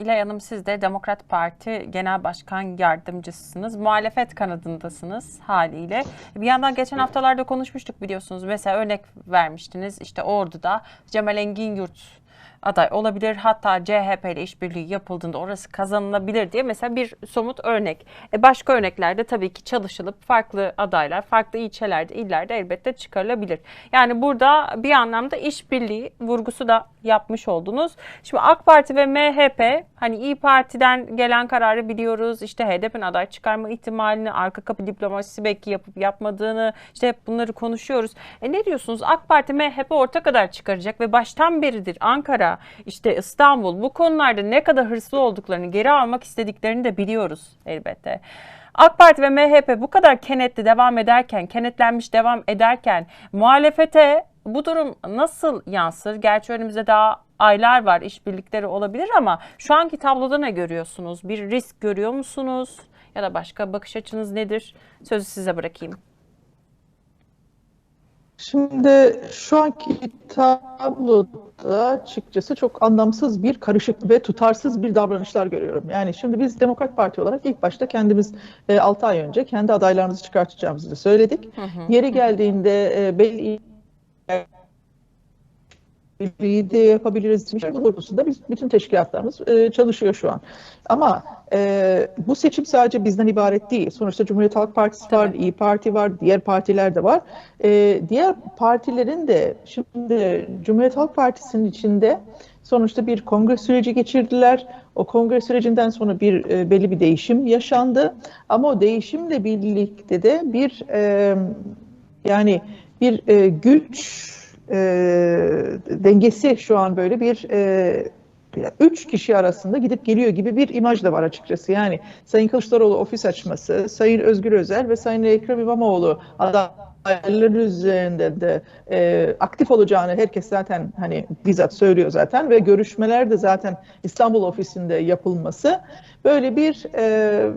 İlay Hanım siz de Demokrat Parti Genel Başkan Yardımcısınız. Muhalefet kanadındasınız haliyle. Bir yandan geçen haftalarda konuşmuştuk biliyorsunuz. Mesela örnek vermiştiniz işte Ordu'da Cemal Engin Yurt aday olabilir. Hatta CHP ile işbirliği yapıldığında orası kazanılabilir diye mesela bir somut örnek. E başka örneklerde tabii ki çalışılıp farklı adaylar, farklı ilçelerde, illerde elbette çıkarılabilir. Yani burada bir anlamda işbirliği vurgusu da yapmış oldunuz. Şimdi AK Parti ve MHP hani İyi Parti'den gelen kararı biliyoruz. İşte HDP'nin aday çıkarma ihtimalini, arka kapı diplomasisi belki yapıp yapmadığını işte hep bunları konuşuyoruz. E ne diyorsunuz? AK Parti MHP orta kadar çıkaracak ve baştan beridir Ankara, işte İstanbul bu konularda ne kadar hırslı olduklarını, geri almak istediklerini de biliyoruz elbette. AK Parti ve MHP bu kadar kenetli devam ederken, kenetlenmiş devam ederken muhalefete bu durum nasıl yansır? Gerçi önümüzde daha aylar var, işbirlikleri olabilir ama şu anki tabloda ne görüyorsunuz? Bir risk görüyor musunuz? Ya da başka bakış açınız nedir? Sözü size bırakayım. Şimdi şu anki tabloda açıkçası çok anlamsız bir karışık ve tutarsız bir davranışlar görüyorum. Yani şimdi biz Demokrat Parti olarak ilk başta kendimiz e, 6 ay önce kendi adaylarımızı çıkartacağımızı söyledik. Hı hı. Yeri geldiğinde e, belli birliği de yapabiliriz. Şey doğrultusunda biz bütün teşkilatlarımız e, çalışıyor şu an. Ama e, bu seçim sadece bizden ibaret değil. Sonuçta Cumhuriyet Halk Partisi var. İyi Parti var, diğer partiler de var. E, diğer partilerin de şimdi Cumhuriyet Halk Partisi'nin içinde sonuçta bir kongre süreci geçirdiler. O kongre sürecinden sonra bir e, belli bir değişim yaşandı. Ama o değişimle birlikte de bir e, yani bir e, güç e, dengesi şu an böyle bir e, üç kişi arasında gidip geliyor gibi bir imaj da var açıkçası. Yani Sayın Kılıçdaroğlu ofis açması, Sayın Özgür Özel ve Sayın Ekrem İmamoğlu adayları üzerinde de e, aktif olacağını herkes zaten hani bizzat söylüyor zaten ve görüşmeler de zaten İstanbul ofisinde yapılması böyle bir e,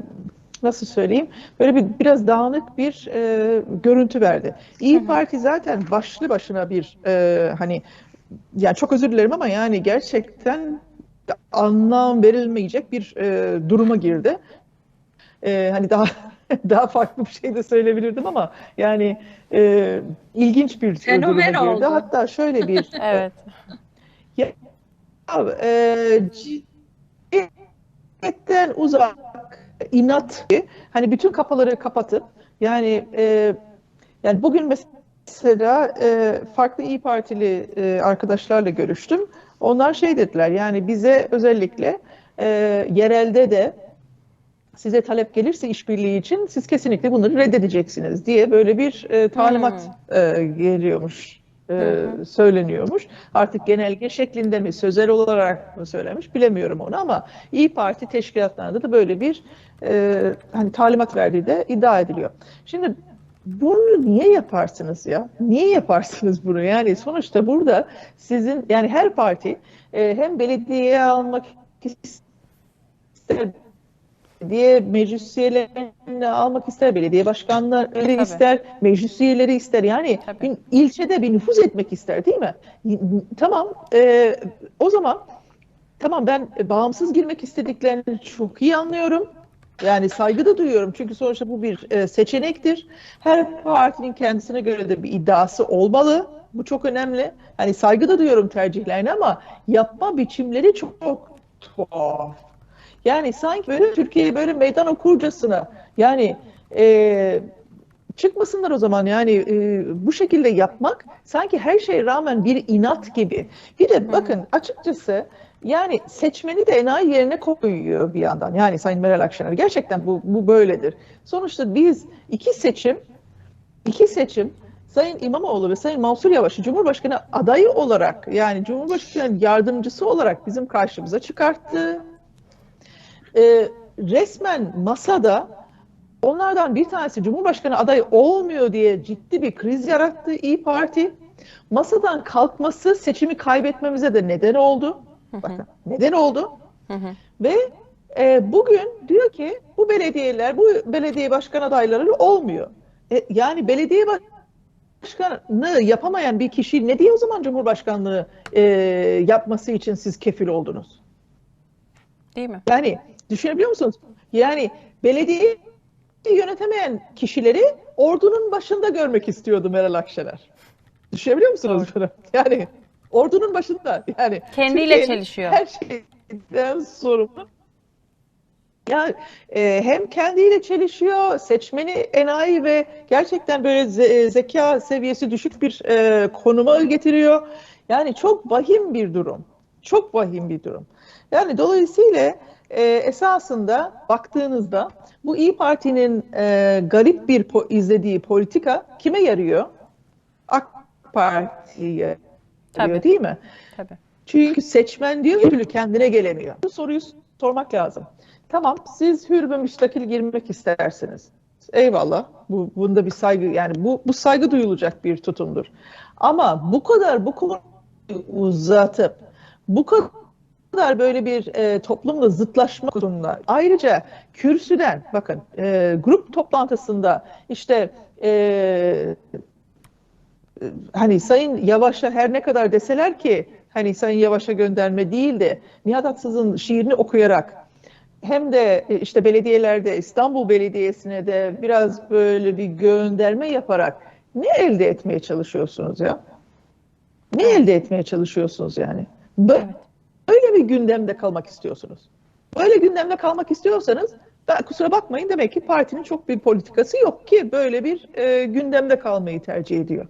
nasıl söyleyeyim böyle bir biraz dağınık bir e, görüntü verdi. İyi. Parti zaten başlı başına bir e, hani yani çok özür dilerim ama yani gerçekten anlam verilmeyecek bir e, duruma girdi. E, hani daha daha farklı bir şey de söyleyebilirdim ama yani e, ilginç bir Fenomen duruma girdi. oldu. Hatta şöyle bir Evet. ya, e, ciddiyetten uzak inat hani bütün kapıları kapatıp yani e, yani bugün mesela e, farklı İyi Partili e, arkadaşlarla görüştüm. Onlar şey dediler yani bize özellikle e, yerelde de size talep gelirse işbirliği için siz kesinlikle bunları reddedeceksiniz diye böyle bir e, talimat e, geliyormuş, e, söyleniyormuş. Artık genelge şeklinde mi, sözel olarak mı söylemiş bilemiyorum onu ama İyi Parti teşkilatlarında da böyle bir e, hani talimat verdiği de iddia ediliyor. Şimdi bunu niye yaparsınız ya? Niye yaparsınız bunu? Yani sonuçta burada sizin yani her parti e, hem belediyeye almak ister belediye meclis üyelerini almak ister, belediye başkanları Tabii. ister, meclis üyeleri ister. Yani Tabii. bir ilçede bir nüfuz etmek ister değil mi? Tamam, e, o zaman tamam ben bağımsız girmek istediklerini çok iyi anlıyorum. Yani saygı da duyuyorum çünkü sonuçta bu bir e, seçenektir. Her partinin kendisine göre de bir iddiası olmalı. Bu çok önemli. Hani saygı da duyuyorum tercihlerine ama yapma biçimleri çok tuhaf. Yani sanki böyle Türkiye'ye böyle meydan okurcasına yani e, çıkmasınlar o zaman yani e, bu şekilde yapmak sanki her şeye rağmen bir inat gibi. Bir de bakın açıkçası yani seçmeni de enayi yerine koyuyor bir yandan. Yani Sayın Meral Akşener gerçekten bu, bu böyledir. Sonuçta biz iki seçim iki seçim Sayın İmamoğlu ve Sayın Mansur Yavaş'ı Cumhurbaşkanı adayı olarak yani Cumhurbaşkanı yardımcısı olarak bizim karşımıza çıkarttı e, resmen masada onlardan bir tanesi Cumhurbaşkanı adayı olmuyor diye ciddi bir kriz yarattı İyi Parti. Masadan kalkması seçimi kaybetmemize de neden oldu. Bakın neden oldu. Hı hı. Ve e, bugün diyor ki bu belediyeler, bu belediye başkan adayları olmuyor. E, yani belediye başkanı yapamayan bir kişi ne diye o zaman Cumhurbaşkanlığı e, yapması için siz kefil oldunuz? Değil mi? Yani düşünebiliyor musunuz? Yani belediyeyi yönetemeyen kişileri ordunun başında görmek istiyordu Meral Akşener. Düşünebiliyor musunuz bunu? Yani ordunun başında yani Kendiyle çelişiyor. Her şeyden sorumlu. Yani e, hem kendiyle çelişiyor, seçmeni enayi ve gerçekten böyle ze- zeka seviyesi düşük bir e, konuma getiriyor. Yani çok vahim bir durum. Çok vahim bir durum. Yani dolayısıyla e, esasında baktığınızda bu İyi Parti'nin e, garip bir po- izlediği politika kime yarıyor? AK Parti'ye yarıyor Tabii. değil mi? Tabii. Çünkü seçmen diyor türlü kendine gelemiyor. Bu soruyu sormak lazım. Tamam siz hür ve müstakil girmek istersiniz. Eyvallah. Bu, bunda bir saygı yani bu, bu saygı duyulacak bir tutumdur. Ama bu kadar bu konuyu uzatıp bu kadar böyle bir e, toplumla zıtlaşma konusunda ayrıca kürsüden bakın e, grup toplantısında işte e, hani Sayın Yavaş'a her ne kadar deseler ki hani Sayın Yavaş'a gönderme değil de Nihat Aksız'ın şiirini okuyarak hem de e, işte belediyelerde İstanbul Belediyesi'ne de biraz böyle bir gönderme yaparak ne elde etmeye çalışıyorsunuz ya? Ne elde etmeye çalışıyorsunuz yani? Bö- Böyle bir gündemde kalmak istiyorsunuz. Böyle gündemde kalmak istiyorsanız kusura bakmayın demek ki partinin çok bir politikası yok ki böyle bir e, gündemde kalmayı tercih ediyor.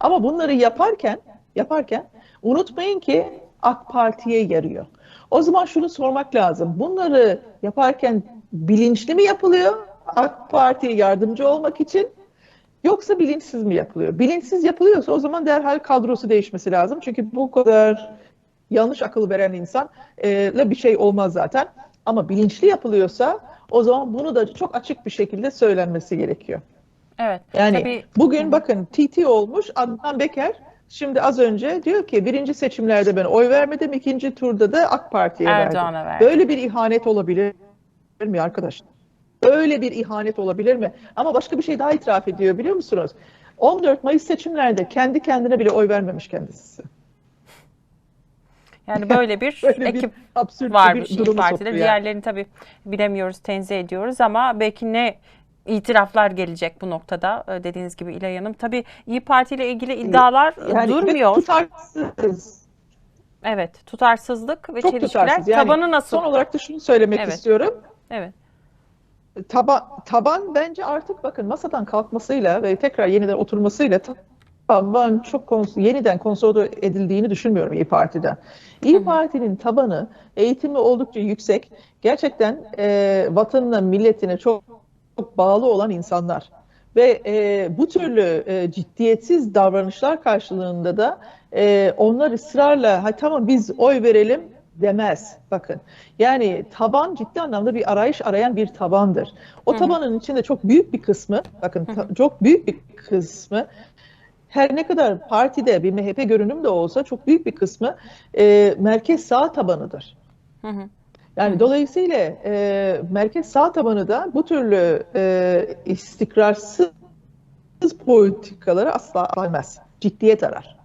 Ama bunları yaparken yaparken unutmayın ki AK Parti'ye yarıyor. O zaman şunu sormak lazım. Bunları yaparken bilinçli mi yapılıyor AK Parti'ye yardımcı olmak için yoksa bilinçsiz mi yapılıyor? Bilinçsiz yapılıyorsa o zaman derhal kadrosu değişmesi lazım. Çünkü bu kadar yanlış akıl veren insan ile bir şey olmaz zaten. Ama bilinçli yapılıyorsa o zaman bunu da çok açık bir şekilde söylenmesi gerekiyor. Evet. Yani Tabii bugün bakın TT olmuş Adnan Beker şimdi az önce diyor ki birinci seçimlerde ben oy vermedim ikinci turda da AK Parti'ye verdim. Erdoğan'a verdi. Böyle bir ihanet olabilir mi arkadaş? Öyle bir ihanet olabilir mi? Ama başka bir şey daha itiraf ediyor biliyor musunuz? 14 Mayıs seçimlerde kendi kendine bile oy vermemiş kendisi. Yani böyle bir Böyle bir ekip absürt varmış bir İYİ Parti'de. yani. Diğerlerini tabii bilemiyoruz, tenzih ediyoruz ama belki ne itiraflar gelecek bu noktada e, dediğiniz gibi İlay Hanım. Tabii İyi Parti ile ilgili iddialar Yani durmuyor. tutarsız. Evet, tutarsızlık ve Çok çelişkiler. tutarsız. Yani Tabanı nasıl? Son olarak da şunu söylemek Evet. istiyorum. Evet. Taba, taban bence artık bakın masadan kalkmasıyla ve tekrar yeniden oturmasıyla taban çok kons- yeniden konsolide edildiğini düşünmüyorum İyi Parti'den. İyi Parti'nin tabanı eğitimi oldukça yüksek. Gerçekten e, vatanına, milletine çok, çok bağlı olan insanlar. Ve e, bu türlü e, ciddiyetsiz davranışlar karşılığında da e, onlar ısrarla ha tamam biz oy verelim demez. Bakın yani taban ciddi anlamda bir arayış arayan bir tabandır. O tabanın içinde çok büyük bir kısmı bakın ta- çok büyük bir kısmı her ne kadar partide bir MHP görünüm de olsa çok büyük bir kısmı e, merkez sağ tabanıdır. Hı hı. Yani dolayısıyla e, merkez sağ tabanı da bu türlü e, istikrarsız politikaları asla almaz. Ciddiyet arar.